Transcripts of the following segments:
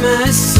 diyemezsin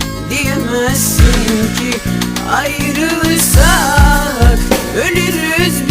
ayrılırsak ölürüz biz